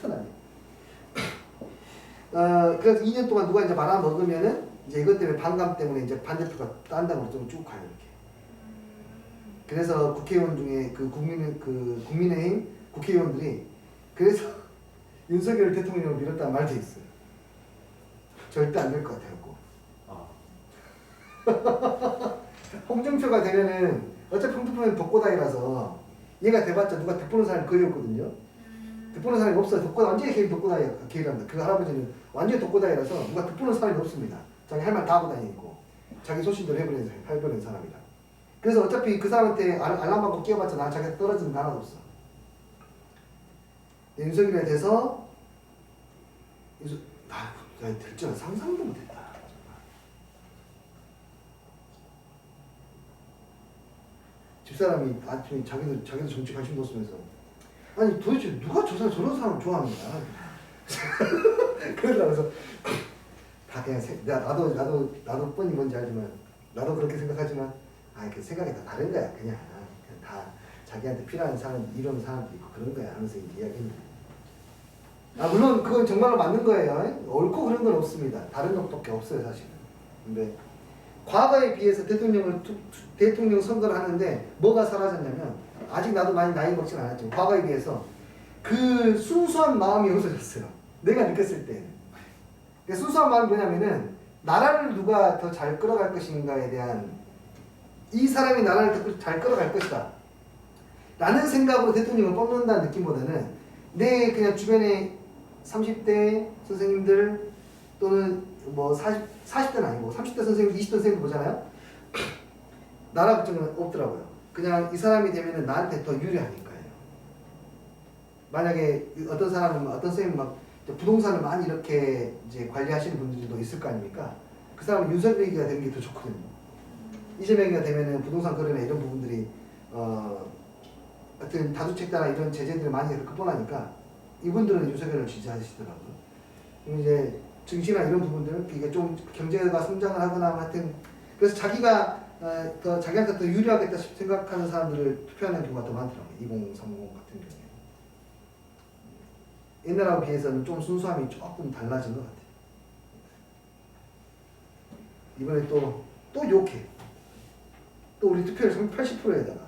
불편하네. 어, 그래서 2년 동안 누가 이제 말아 먹으면은 이제 이것 때문에 반감 때문에 이제 반대표가 딴 당으로 좀쭉 가요 이렇게. 그래서 국회의원 중에 그 국민 그 국민의힘 국회의원들이 그래서 윤석열 대통령을 밀었다는 말도 있어요. 절대 안 될 것 같아요. 아, 홍준표가 되면은 어차피 홍준표는 독고다이라서 얘가 돼봤자 누가 득보는 사람이 거의 없거든요. 득보는 사람이 없어요. 독고다 완전히 개인 독고다이 개인합니다. 그 할아버지는 완전히 독고다이라서 누가 득보는 사람이 없습니다. 자기 할 말 다 하고 다니고 자기 소신대로 해버리는 해버리는 사람이다. 그래서 어차피 그 사람한테 알- 알람받고 끼워봤자 나 자기가 떨어지는 거 하나도 없어. 윤석열에 대해서 나, 나 될줄 상상도 못했다. 집사람이 아침에 자기도 자기도 정치 관심도 없으면서 아니 도대체 누가 저 사람 저런 사람 좋아하는 거야? 그러면서 다 그냥 세, 나, 나도 나도 나도 뻔히 뭔지 알지만 나도 그렇게 생각하지만 아그 생각이 다 다른 거야 그냥, 그냥 다 자기한테 필요한 사람 이런 사람도 있고 그런 거야 하면서 이야기는 아 물론 그건 정말로 맞는 거예요. 옳고 그런 건 없습니다. 다른 것밖에 없어요 사실은. 근데 과거에 비해서 대통령을 투- 투- 대통령 선거를 하는데 뭐가 사라졌냐면 아직 나도 많이 나이 먹진 않았지만 과거에 비해서 그 순수한 마음이 없어졌어요. 내가 느꼈을 때. 그 순수한 마음이 뭐냐면은 나라를 누가 더 잘 끌어갈 것인가에 대한 이 사람이 나라를 더 잘 끌어갈 것이다. 라는 생각으로 대통령을 뽑는다는 느낌보다는 내 그냥 주변에 30대 선생님들 또는 뭐 40, 40대는 아니고 30대 선생님, 20대 선생님 보잖아요. 나라 걱정은 없더라고요. 그냥 이 사람이 되면은 나한테 더 유리하니까요. 만약에 어떤 사람은 어떤 선생님 막 부동산을 많이 이렇게 이제 관리하시는 분들도 있을 거 아닙니까? 그 사람은 윤석열이가 되는 게 더 좋거든요. 이재명이가 되면은 부동산 거래나 이런 부분들이 어 하여튼 다주택자나 이런 제재들을 많이 극복하니까 이분들은 윤석열을 지지하시더라고요. 이제 증시나 이런 부분들은 이게 좀 경제가 성장을 하거나 하여튼 그래서 자기가 어, 더 자기한테 더 유리하겠다 싶- 생각하는 사람들을 투표하는 경우가 더 많더라고요. 2030 같은 경우에. 옛날하고 비해서는 좀 순수함이 조금 달라진 것 같아요. 이번에 또, 또 욕해. 또 우리 투표율 80%에다가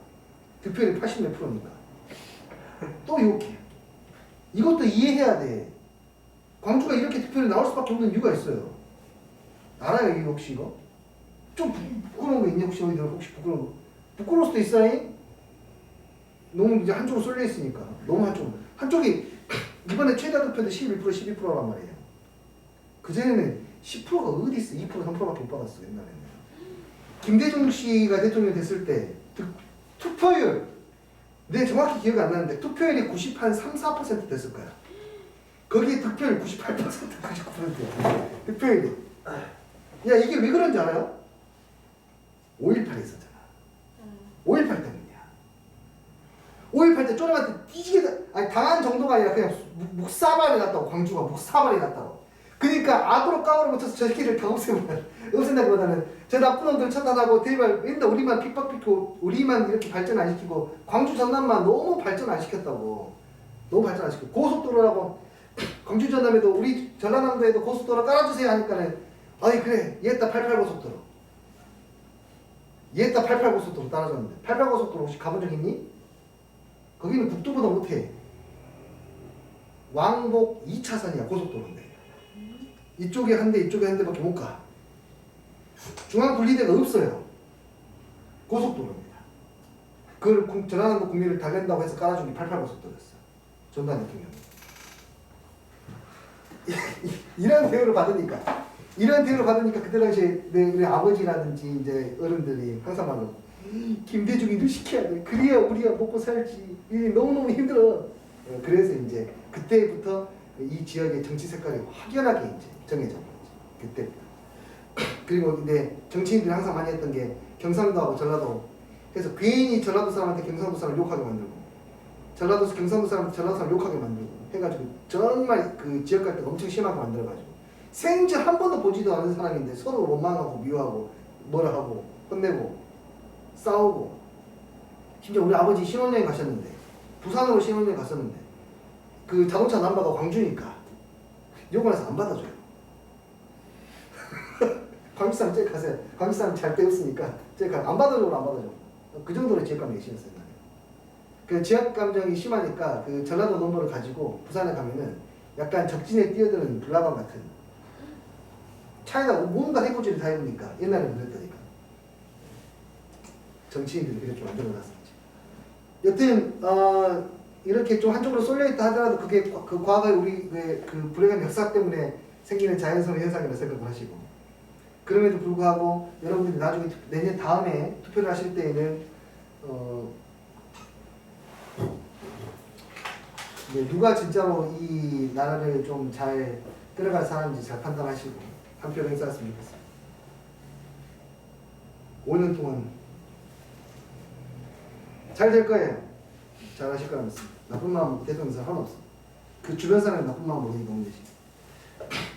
득표율이 80몇 프로니까 또 욕해. 이것도 이해해야 돼. 광주가 이렇게 득표율이 나올 수밖에 없는 이유가 있어요. 알아요, 이거 혹시 이거? 좀 부- 부끄러운 거 있니? 혹시 너희들 혹시 부끄러운 거? 부끄러울 수도 있어요. 너무 이제 한쪽으로 쏠려 있으니까. 너무 한쪽. 한쪽이 이번에 최다 득표도 11% 12%란 말이에요. 그전에는 10%가 어디 있어? 2% 3%밖에 못 받았어 옛날에는. 김대중 씨가 대통령 됐을 때 득, 투표율 내 정확히 기억이 안 나는데 투표율이 90한 3, 4% 됐을 거야. 거기에 득표율 98% 99%야. 득표율이. 야 이게 왜 그런지 알아요? 5.18에 있었잖아. 5.18 때문이야. 5.18 때 쪼름한테 뒤지게 다- 아니 당한 정도가 아니라 그냥 묵- 묵사발이 났다고 광주가 묵사발이 났다고. 그러니까 악으로 까으로 붙여서 저 새끼들 다 없애면 없앤다기보다는 저 나쁜 놈들 처단하고 대발 맨날 우리만 핍박시키고 우리만 이렇게 발전 안 시키고 광주 전남만 너무 발전 안 시켰다고 너무 발전 안 시키고 고속도로라고 광주 전남에도 우리 전라남도에도 고속도로 깔아주세요 하니까는 아니 그래 얘다 88 고속도로 얘다 88 고속도로 따라줬는데 88 고속도로 혹시 가본 적 있니? 거기는 국도보다 못해 왕복 2차선이야 고속도로인데 이쪽에 한 대 이쪽에 한 대밖에 못 가. 중앙 분리대가 없어요. 고속도로입니다. 그걸 국- 전라남도 국민을 달랜다고 해서 깔아준 게 88 고속도로였어. 전두환 대통령. 이런 대우를 받으니까 이런 대우를 받으니까 그때 당시에 내 우리 아버지라든지 이제 어른들이 항상 말로 김대중이도 시켜야 돼. 그래야 우리가 먹고 살지. 이 너무너무 힘들어. 어, 그래서 이제 그때부터 이 지역의 정치 색깔이 확연하게 이제 정해져 버렸지. 그때. 그리고 근데 정치인들이 항상 많이 했던 게 경상도하고 전라도. 그래서 괜히 전라도 사람한테 경상도 사람 욕하게 만들고 전라도 경상도 사람한테 전라도 사람 욕하게 만들고 해가지고 정말 그 지역 갈등 엄청 심하게 만들어가지고 생전 한 번도 보지도 않은 사람인데 서로 원망하고 미워하고 뭐라 하고 혼내고 싸우고 심지어 우리 아버지 신혼여행 가셨는데 부산으로 신혼여행 갔었는데 그 자동차 남바가 광주니까 요번에서 안 받아줘요. 광주 사람 제일 가세요. 광주 사람 잘 때웠으니까 제일 가. 안 받아줘, 안 받아줘. 그 정도로 지역감정이 심했어요. 그 지역감정이 심하니까 그 전라도 넘버를 가지고 부산에 가면은 약간 적진에 뛰어드는 불나방 같은 차에다 뭔가 해코지를 다 해보니까 옛날에는 그랬다니까. 정치인들이 그렇게 만들어놨었지. 여튼 어, 이렇게 좀 한쪽으로 쏠려 있다 하더라도 그게 과- 그 과거에 우리 그, 그 불행한 역사 때문에 생기는 자연스러운 현상이라 생각을 하시고 그럼에도 불구하고 여러분들이 나중에 투- 내년 다음에 투표를 하실 때에는 어, 네, 누가 진짜로 이 나라를 좀 잘 끌어갈 사람인지 잘 판단하시고 한표 행사했으면 좋겠습니다. 5년 동안 잘 될 거예요. 잘 하실 거라 믿습니다. 나쁜 마음 대통령 하나 없어. 그 주변 사람이 나쁜 마음 모르니까 오면 되지.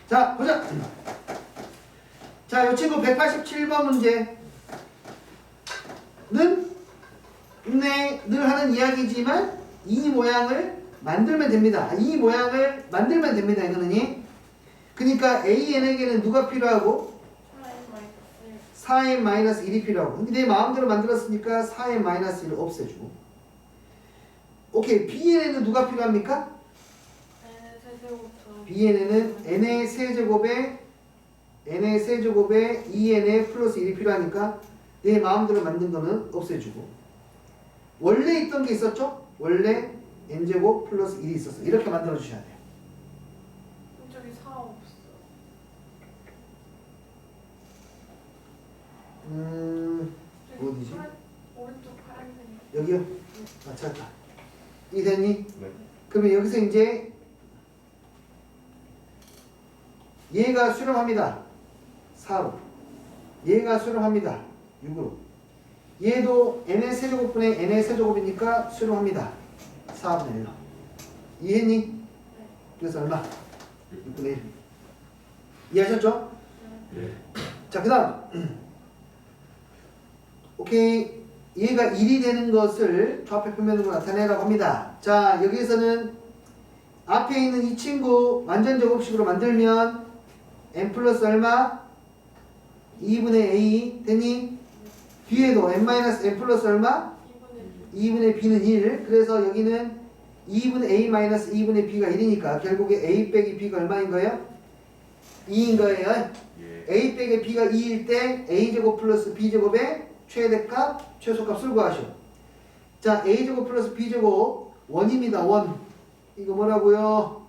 자, 보자. 자, 이 친구 187번 문제는 네, 늘 하는 이야기지만 이 모양을 만들면 됩니다. 이 모양을 만들면 됩니다. 이거는 그러니까 AN에게는 누가 필요하고? 4n-1이 필요하고. 근데 내 마음대로 만들었으니까 4n-1을 없애주고. 오케이. BN에는 누가 필요합니까? BN에는 n의 세제곱에 n의 세제곱에 2n의 플러스 1이 필요하니까 내 마음대로 만든 거는 없애주고. 원래 있던 게 있었죠? 원래 n제곱 플러스 1이 있었어. 이렇게 만들어 주셔야 돼요 없어. 음 어디지? 오른쪽 파란색. 여기요? 아 찾았다 이 됐니? 네. 그러면 여기서 이제 얘가 수렴합니다. 4로. 얘가 수렴합니다. 6으로. 얘도 n의 세제곱분의 n의 세제곱이니까 수렴합니다. 4분의 1로. 이해했니? 네. 그래서 얼마? 6분의 1. 이해하셨죠? 네. 자, 그 다음. 오케이. 얘가 1이 되는 것을 좌표 표면으로 나타내라고 합니다. 자, 여기에서는 앞에 있는 이 친구 완전 제곱식으로 만들면 n 플러스 얼마? 2분의 a 되니? 뒤에도 n 마이너스 n 플러스 얼마? 이분의 2분의 b는 1. 그래서 여기는 2분의 a 마이너스 2분의 b가 1이니까 결국에 a 빼기 b가 얼마인 거예요? 2인 거예요. 예. a 빼기 b가 2일 때 a제곱 플러스 b제곱의 최대값, 최소값을 구하시오. 자, a제곱 플러스 b제곱 원입니다. 원. 이거 뭐라고요?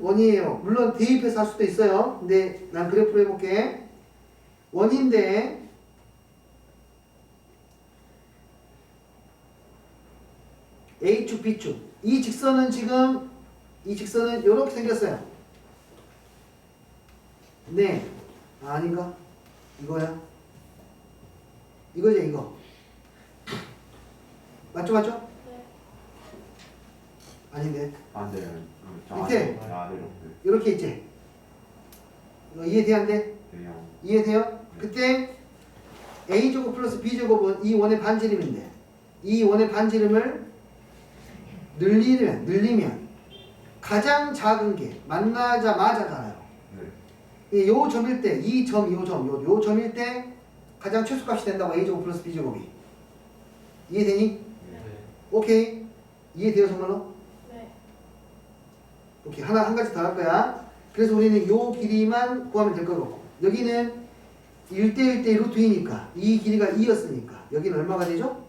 원이에요. 물론 대입해서 할 수도 있어요. 근데 난 그래프로 해볼게. 원인데 A축, B축. 이 직선은 지금 이 직선은 이렇게 생겼어요. 네. 아, 아닌가? 이거야? 이거죠, 이거. 맞죠, 맞죠? 네. 아닌데. 안 돼요. 저 밑에. 안에 아래로 이렇게 있지? 이거 이해돼, 안 돼? 돼요. 이해돼요? 그때 a제곱 플러스 b제곱은 이 원의 반지름인데 이 원의 반지름을 늘리면 늘리면 가장 작은 게 만나자마자잖아요. 네. 요 점일 때, 이 점, 요 점, 요, 요 점일 때 가장 최소값이 된다고 a제곱 플러스 b제곱이 이해되니? 네. 오케이 이해돼요 정말로? 네. 오케이 하나 한 가지 더 할 거야. 그래서 우리는 요 길이만 구하면 될 거고 여기는 1대 1대 루트 2니까 이 길이가 2였으니까 여기는 얼마가 되죠?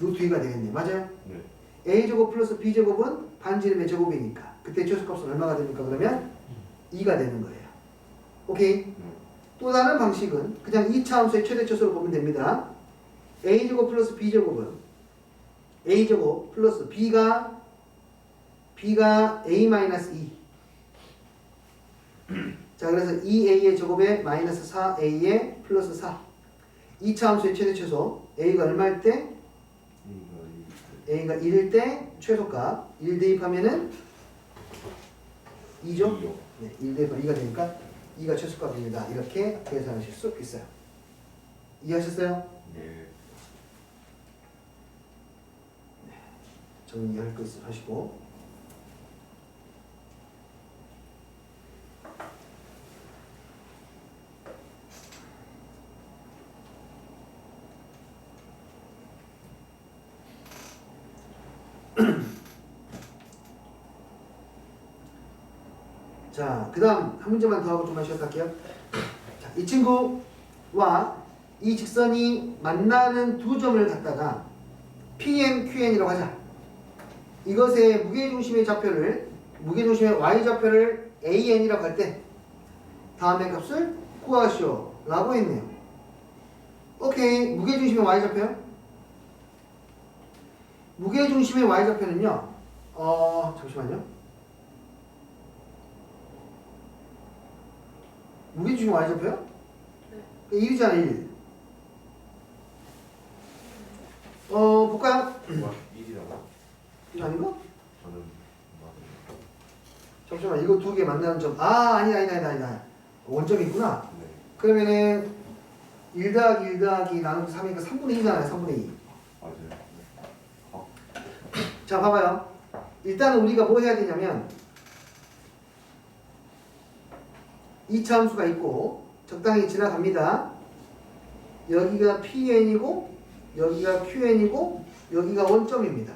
루트 2가 되겠네. 맞아요? 네. A제곱 플러스 b제곱은 반지름의 제곱이니까 그때 최소값은 얼마가 됩니까? 그러면 2가 되는 거예요. 오케이? 네. 또 다른 방식은 그냥 2차 함수의 최대차수로 보면 됩니다. a제곱 플러스 b제곱은 a제곱 플러스 b가 b가 a 마이너스 2. 자 그래서 2a의 제곱에 마이너스 4a의 플러스 4. 2차 함수의 최대차수 a가 얼마일 때? A가 1일 때 최소값 1 대입하면은 2죠? 이요. 네, 1 대입하면 2가 되니까 2가 최소값입니다. 이렇게 계산하실 수 있어요. 이해하셨어요? 네. 정리할 거 있으면 하시고 자, 그 다음 한 문제만 더 하고 좀만 쉬었다 할게요. 자, 이 친구와 이 직선이 만나는 두 점을 갖다가 PN, QN이라고 하자. 이것의 무게중심의 좌표를, 무게중심의 Y좌표를 AN이라고 할 때 다음의 값을 구하시오. 라고 했네요. 오케이. 무게중심의 Y좌표요? 무게 중심의 Y좌표는요, 어, 잠시만요. 무게 중심 Y좌표요? 네. 1이잖아, 1. 어, 볼까요? 뭐 일이라고? 이거 아닌가? 저는 뭐 잠시만, 이거 두 개 만나는 점. 아, 아니다, 아니다, 아니다, 아니다. 원점이 있구나. 네. 그러면은 1 더하기 1 더하기 나누기 3이니까 3분의 2잖아요, 3분의 2. 맞아요. 자, 봐봐요. 일단은 우리가 뭐 해야 되냐면 이 차 함수가 있고 적당히 지나갑니다. 여기가 PN이고 여기가 QN이고 여기가 원점입니다.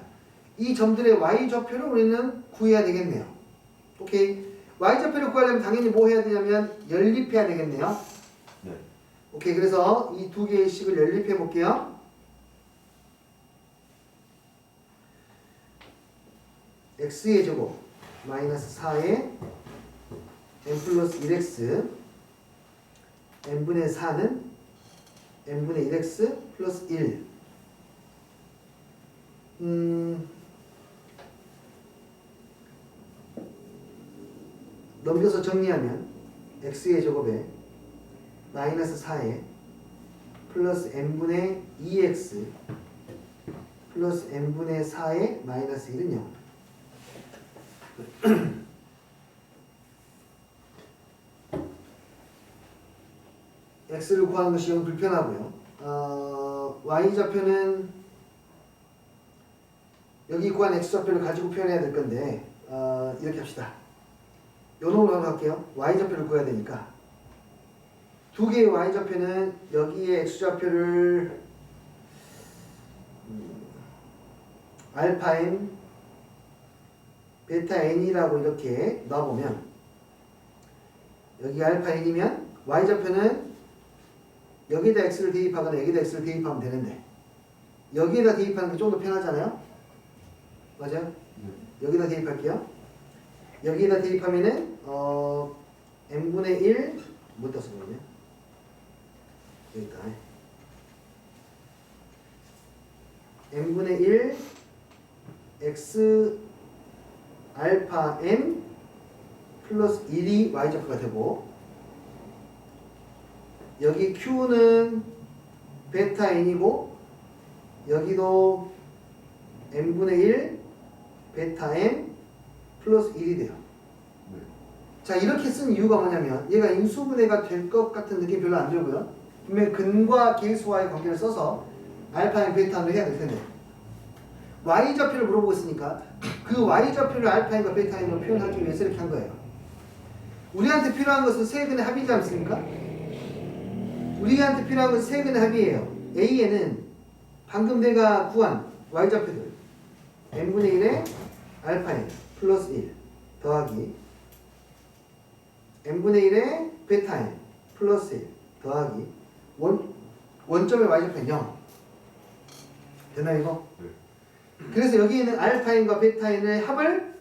이 점들의 Y좌표를 우리는 구해야 되겠네요. 오케이. Y좌표를 구하려면 당연히 뭐 해야 되냐면 연립해야 되겠네요. 네. 오케이. 그래서 이 두 개의 식을 연립해 볼게요. X의 제곱 마이너스 4의 n 플러스 1x n분의 4는 n분의 1x 플러스 1 음, 넘겨서 정리하면 x의 제곱에 마이너스 4에 플러스 n분의 2x 플러스 n분의 4의 마이너스 1은 0 x를 구하는 것이 영 불편하고요. 어, y 좌표는 여기 구한 x 좌표를 가지고 표현해야 될 건데 어, 이렇게 합시다. 요 놈으로 한번 할게요. y 좌표를 구해야 되니까 두 개의 y 좌표는 여기에 x 좌표를 음, 알파 n 베타 n이라고 이렇게 넣어보면 여기 알파 n이면 y좌표는 여기다 x를 대입하거나 여기다 x를 대입하면 되는데 여기에다 대입하는 게 좀 더 편하잖아요 맞아요? 네. 여기다 대입할게요 여기에다 대입하면은 어 n분의 1 못다 써보네 여기 있다 n분의 1 x 알파 n 플러스 1이 y좌표가 되고 여기 q는 베타 n이고 여기도 n분의 1 베타 n 플러스 1이 돼요. 네. 자 이렇게 쓴 이유가 뭐냐면 얘가 인수분해가 될 것 같은 느낌 별로 안 들고요. 분명히 근과 계수와의 관계를 써서 알파 n 베타로 해야 될 텐데 y좌표를 물어보고 있으니까 그 y좌표를 알파 n과 베타 n으로 표현하기 위해서 이렇게 한 거예요. 우리한테 필요한 것은 세근의 합이지 않습니까? 우리한테 필요한 것은 세근의 합이에요. a는 방금 내가 구한 y좌표들 n분의 1에 알파 n 플러스 1 더하기 n분의 1에 베타 n 플러스 1 더하기 원, 원점의 y좌표는 0 되나 이거? 네. 그래서 여기 있는 알파 n과 베타 n의 합을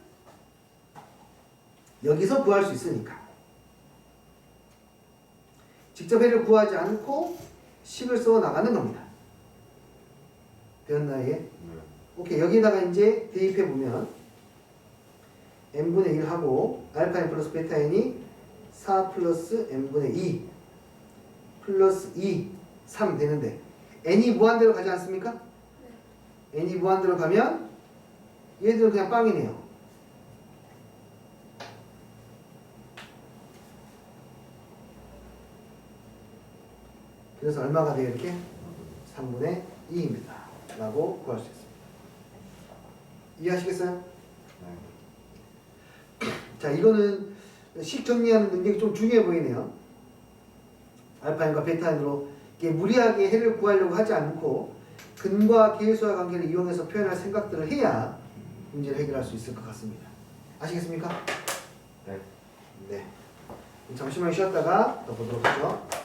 여기서 구할 수 있으니까 직접 해를 구하지 않고 식을 써 나가는 겁니다. 되었나요? 네. 오케이 여기다가 이제 대입해 보면 n분의 1 하고 알파 n 플러스 베타 n이 4 플러스 n분의 2 플러스 2 3 되는데 n이 무한대로 가지 않습니까? N이 무한대로 가면 얘들은 그냥 빵이네요. 그래서 얼마가 돼요 이렇게? 3분의 2입니다. 라고 구할 수 있습니다. 이해하시겠어요? 네. 자, 이거는 식 정리하는 능력이 좀 중요해 보이네요. 알파인과 베타인으로 무리하게 해를 구하려고 하지 않고 근과 계수와 관계를 이용해서 표현할 생각들을 해야 문제를 해결할 수 있을 것 같습니다. 아시겠습니까? 네. 네. 잠시만 쉬었다가 또 보도록 하죠.